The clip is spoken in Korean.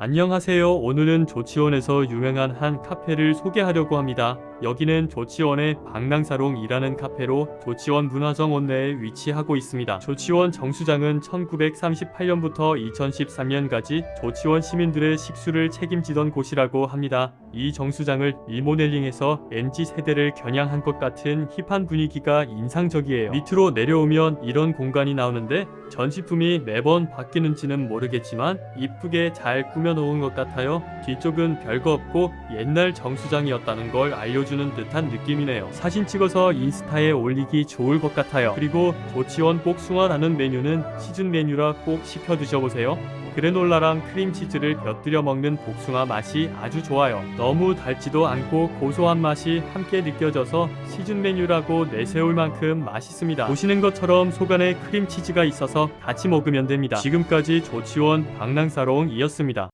안녕하세요. 오늘은 조치원에서 유명한 한 카페를 소개하려고 합니다. 여기는 조치원의 방랑사롱이라는 카페로 조치원 문화정원 내에 위치하고 있습니다. 조치원 정수장은 1938년부터 2013년까지 조치원 시민들의 식수를 책임지던 곳이라고 합니다. 이 정수장을 리모델링해서 MZ 세대를 겨냥한 것 같은 힙한 분위기가 인상적이에요. 밑으로 내려오면 이런 공간이 나오는데 전시품이 매번 바뀌는지는 모르겠지만 이쁘게 잘 꾸며놓은 것 같아요. 뒤쪽은 별거 없고 옛날 정수장이었다는 걸 알려주 는 듯한 느낌이네요. 사진 찍어서 인스타에 올리기 좋을 것 같아요. 그리고 조치원 복숭아라는 메뉴는 시즌 메뉴라 꼭 시켜 드셔보세요. 그래놀라랑 크림치즈를 곁들여 먹는 복숭아 맛이 아주 좋아요. 너무 달지도 않고 고소한 맛이 함께 느껴져서 시즌 메뉴라고 내세울 만큼 맛있습니다. 보시는 것처럼 속 안에 크림치즈가 있어서 같이 먹으면 됩니다. 지금까지 조치원 방랑사롱이었습니다.